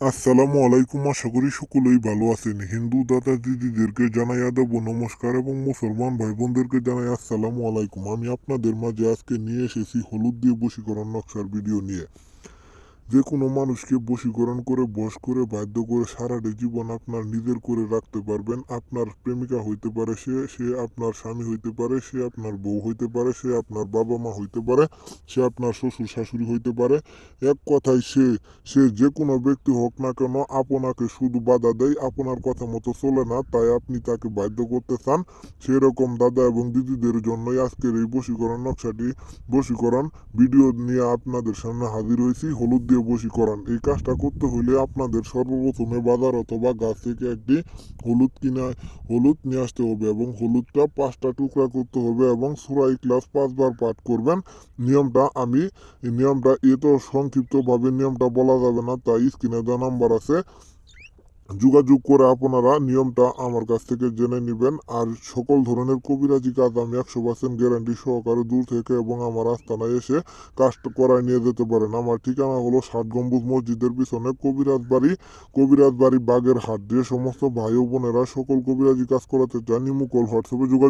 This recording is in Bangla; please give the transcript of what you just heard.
আসসালামু আলাইকুম, আশা করি সকলেই ভালো আছেন। হিন্দু দাদা দিদিদেরকে জানাই আদাব নমস্কার এবং মুসলমান ভাই বোনদেরকে জানাই আসসালামু আলাইকুম। আমি আপনাদের মাঝে আজকে নিয়ে এসেছি হলুদ দিয়ে বশীকরণ নকশার ভিডিও নিয়ে। যে কোনো মানুষকে বশীকরণ করে, বশ করে, বাধ্য করে সারাটা জীবন আপনার নিজের করে রাখতে পারবেন। আপনার প্রেমিকা হইতে পারে সে সে আপনার স্বামী হইতে পারে, সে আপনার বউ হইতে পারে, সে আপনার বাবা মা হইতে পারে, সে আপনার শ্বশুর, শাশুড়ি হইতে পারে। এক কথায় সে সে যে কোনো ব্যক্তি হোক না কেন আপনাকে শুধু বাধা দেয়, আপনার কথা মতো চলে না, তাই আপনি তাকে বাধ্য করতে চান। সেরকম দাদা এবং দিদিদের জন্যই আজকের এই বশীকরণ নকশাটি। বশীকরণ ভিডিও নিয়ে আপনাদের সামনে হাজির হয়েছি। হলুদ দিয়ে বশীকরণ এই কাজটা করতে হলে আপনাদের সর্বপ্রথমে বাজার অথবা গাছ থেকে একটি হলুদ কিনে হলুদ নিয়ে আসতে হবে এবং হলুদটা পাঁচটা টুকরা করতে হবে এবং সুরাই ক্লাস পাঁচবার পাঠ করবেন। নিয়মটা আমি নিয়মটা এ তো সংক্ষিপ্তভাবে নিয়মটা বলা যাবে না, তাই স্ক্রিনে দেওয়া নাম্বার আছে। যোগাযোগ করে আপনারা নিয়মটা আমার কাছ থেকে জেনে নেবেন। আর সকল ধরনের কবিরাজি কাজ আমি একশো পার্সেন্ট গ্যারান্টি সহকারে দূর থেকে এবং আমার আস্তানায় এসে কাজটা করায় নিয়ে যেতে পারেন। আমার ঠিকানা হলো ষাট গম্বুজ মসজিদের পিছনে কবিরাজ বাড়ি কবিরাজ বাড়ি বাগের হাট যে সমস্ত ভাই বোনেরা সকল কবিরাজি কাজ করাতে চান নিমুকল হোয়াটসঅ্যাপে যোগাযোগ